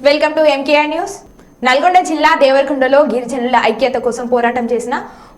Welcome to M K R news Nalgonda జిల్లా దేవరకొండలో గిరిజనుల ఐక్యత కోసం పోరాటం చేసిన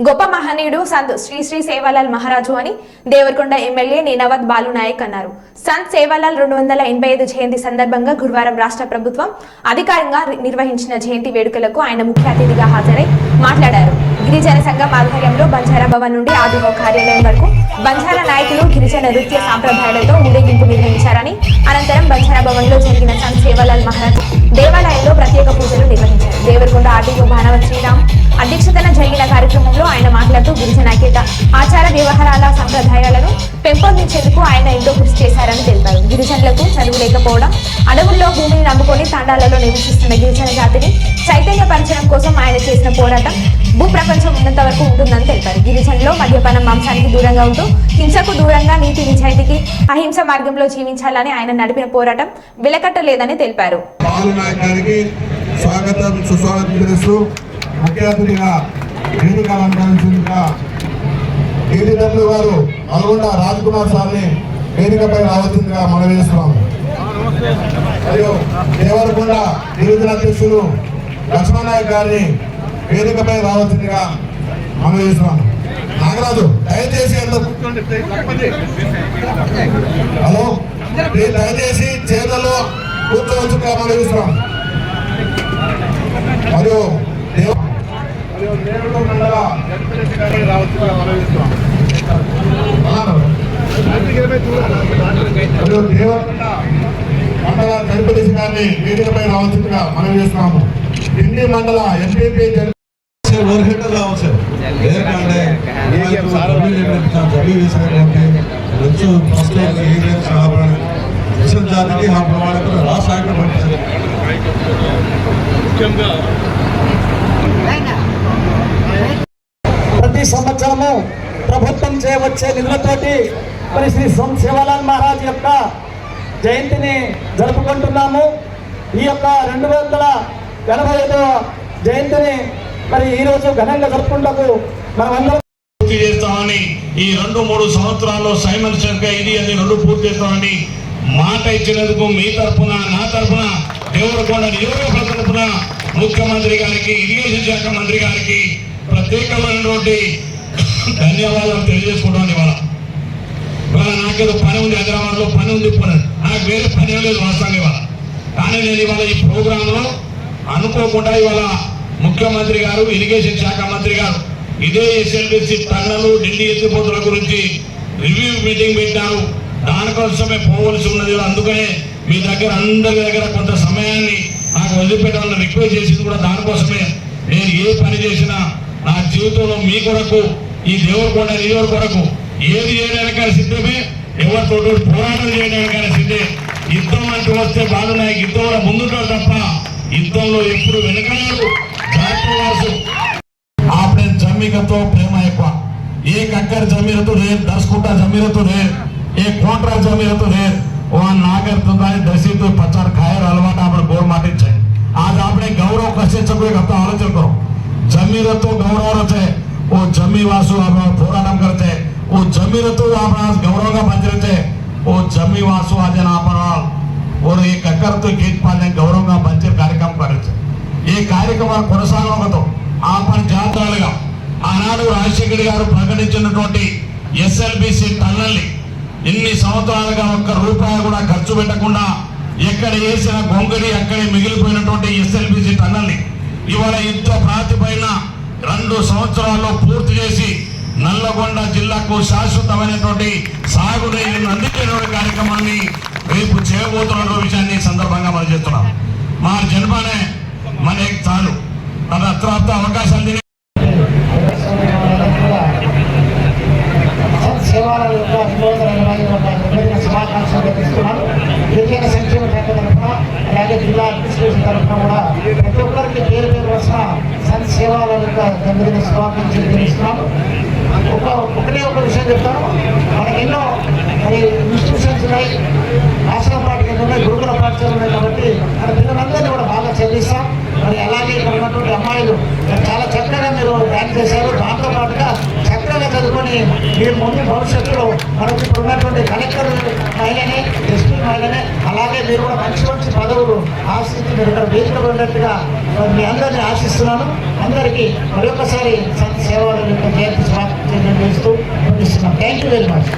గొప్ప మహనీయుడు సంత్ శ్రీ శ్రీ సేవాలాల్ మహారాజు అని దేవరకొండ ఎమ్మెల్యే నీనవత్ బాలు నాయక్ అన్నారు. సంత్ సేవాలాల్ రెండు వందల ఎనభై ఐదు జయంతి సందర్భంగా గురువారం రాష్ట్ర ప్రభుత్వం అధికారంగా నిర్వహించిన జయంతి వేడుకలకు ఆయన ముఖ్య అతిథిగా హాజరై మాట్లాడారు. గిరిజన సంఘం ఆధ్వర్యంలో బంజారా భవన్ నుండి ఆదిమో కార్యాలయం వరకు బంజారా నాయకులు గిరిజన నృత్య సాంప్రదాయాలతో ఊరేగింపు నిర్వహించారని అనంతరం బంజారా భవన్లో జరిగిన సంత్ సేవాలాల్ మహారాజ్ దేవాలయంలో ప్రత్యేక పూజలు నిర్వహించారు. దేవరకొండ ఆర్టీఓ భానవ శ్రీరామ్ అధ్యక్షతన జరిగిన కార్యక్రమంలో ఆయన మాట్లాడుతూ గిరిజన ఐక్యత ఆచార వ్యవహారాల సంప్రదాయాలను పెంపొందించేందుకు ఆయన ఎంతో కృషి చేశారని తెలిపారు. గిరిజనులకు చదువు లేకపోవడం అడవుల్లో భూమిని నమ్ముకొని తాండాలలో నివసిస్తున్న గిరిజన జాతిని చైతన్యపరచడం కోసం ఆయన చేసిన పోరాటం భూప్రపంచం ఉన్నంత వరకు ఉంటుందని తెలిపారు గిరిజనులు మద్యపానం మాంసానికి దూరంగా ఉంటూ హింసకు దూరంగా నీతి నిజాయితీకి అహింస మార్గంలో జీవించాలని ఆయన నడిపిన పోరాటం విలకట్టలేదని తెలిపారు. స్వాగతం సుస్వాగతం తెలుస్తూ ముఖ్య అతిథిగా వేదిక అలంకరించిందిగా ఏడీడబ్ల్యూ గారు నల్గొండ రాజ్ కుమార్ సార్ని వేదికపై రావాల్సిందిగా మనం చేస్తున్నాము. మరియు దేవరకొండ గిరిజన అధ్యక్షులు లక్ష్మణ్ నాయక్ గారిని వేదికపై రావాల్సిందిగా మనం చేస్తున్నాను. నాగరాజు దయచేసి హలో? దయచేసి చేతుల్లో కూర్చోవచ్చుగా మనం చూస్తున్నాం మరియు మరియు నేరుడు మండల వెంకటరెడ్డి గారిని గారిని వేదికపై రావాల్సిందిగా మనం చేస్తున్నాము ఢిల్లీ మండల ఎంపీపీ చేసే ఓరిహెడ్లు అవసరం ప్రతి సంవత్సరము ప్రభుత్వం చేయవచ్చే నిధులతోటి మరి శ్రీ శివలాల్ మహారాజ్ యొక్క జయంతిని జరుపుకుంటున్నాము. ఈ యొక్క రెండు వందల ఎనభై ఐదవ జయంతిని మరి ఈరోజు ఘనంగా జరుపుకుంటకు మనమందరం పూర్తి చేస్తామని ఈ రెండు మూడు సంవత్సరాల్లో సైమన్ శంకర్ ఇది అని రెండు పూర్తి చేస్తామని మాట ఇచ్చినందుకు మీ తరఫున నా తరపున దేవరకొండ నియోజకవర్గ తరఫున ముఖ్యమంత్రి గారికి ఇరిగేషన్ శాఖ మంత్రి గారికి ప్రత్యేకమైనటువంటి ధన్యవాదాలు తెలియజేసుకుంటాను ఇవాళ. ఇవాళ నాకేదో పని ఉంది హైదరాబాద్లో పని ఉంది పని. నాకు వేరే పని లేదు వాస్తవంగా ఇవాళ. కానీ నేను ఇవాళ ఈ ప్రోగ్రాంలో అనుకోకుండా ఇవాళ ముఖ్యమంత్రి గారు ఇరిగేషన్ శాఖ మంత్రి గారు ఇదే ఎస్ఎల్బిసి టన్నలు ఢిల్లీ ఎత్తిపోతుల గురించి రివ్యూ మీటింగ్ పెట్టారు. దానికోసమే పోవలసి ఉన్నది అందుకనే మీ దగ్గర అందరి దగ్గర కొంత సమయాన్ని నాకు వదిలిపెట్టాలని రిక్వెస్ట్ చేసింది కూడా దానికోసమే. నేను ఏ పని చేసినా నా జీవితంలో మీ కొరకు ఈ దేవరకొండ నియోజక కొరకు ఏది చేయడానికైనా సిద్ధమే. ఎవరితో పోరాటం చేయడానికైనా సిద్ధే యుద్ధం అంటూ వస్తే బాలునాయక్ యుద్ధంలో ముందుంటారు తప్ప యుద్ధంలో ఎప్పుడు వెనకలేదు આપણે જમીન હતો પ્રેમા એકવા એક એકર જમીન હતું રેર દસ કુટા જમીન હતું રેર એક કોન્ટ્રા જમીન હતું રેર ઓન નાગર છે. જમીન વાસુ આપણો થોડા નામ કરતે જમીન હતો આપણા ગૌરવ કા છે. ઓ વાસુ આજે ના ઓર એક અકર તો కార్యక్రమాలు కార్యక్రమాలు కొనసాగడంతో పని జాతరాలుగా ఆనాడు రాజశేఖర్ గారు ప్రకటించినటువంటి ఎస్ఎల్బిసి టన్నల్ని ఇన్ని సంవత్సరాలుగా ఒక్క రూపాయి కూడా ఖర్చు పెట్టకుండా ఎక్కడ వేసిన గొంగడి అక్కడే మిగిలిపోయినటువంటి ఎస్ఎల్బిసి టన్నల్ని ఇవాళ యుద్ధ ప్రాతిపైన రెండు సంవత్సరాల్లో పూర్తి చేసి నల్లగొండ జిల్లాకు శాశ్వతమైనటువంటి సాగునీరును అందించేటువంటి కార్యక్రమాన్ని రేపు చేయబోతున్న విషయాన్ని సందర్భంగా మనం చేస్తున్నాం. మా జన్మనే మన చాలు. తన అత్రాప్త అవకాశాలు తిని యొక్క వినోదన నిర్వహణ శుభాకాంక్షలు తెలిపిస్తున్నాను గిరిజన సంక్షేమ శాఖ తరఫున అలాగే జిల్లా అడ్మినిస్ట్రేషన్ తరఫున కూడా ప్రతి ఒక్కరికి పేరు పేరు వచ్చిన సంత్ సేవల యొక్క జన్మదిన శుభాకాంక్షలు తెలుస్తున్నాను ఒక ఒకటే ఒక విషయం చెప్తాను. మనకి ఎన్నో మరి ఇన్స్టిట్యూషన్స్ ఉన్నాయి. ఆశ్రమ పాఠశాలలు ఉన్నాయి గురుకుల పాఠశాలలు ఉన్నాయి కాబట్టి మన పిల్లలందరినీ కూడా బాగా చదివిస్తాం. మరి అలాగే ఇక్కడ ఉన్నటువంటి అమ్మాయిలు చాలా చక్కగా మీరు ప్లాన్ చేశారు. దాంతో పాటుగా చక్కగా చదువుకొని మీరు ముందు భవిష్యత్తులో మనకి ఇప్పుడు ఉన్నటువంటి కలెక్టర్ మహిళనే ఎస్పీ మహిళనే అలాగే మీరు కూడా మంచి మంచి పదవులు ఆశిస్తూ మీరు ఇక్కడ వేదిక ఉన్నట్టుగా మీ అందరినీ ఆశిస్తున్నాను. అందరికీ మరొకసారి సంత సేవల యొక్క జయంతి శుభాకాంక్షలు తెలియజేస్తూ థ్యాంక్ యూ వెరీ మచ్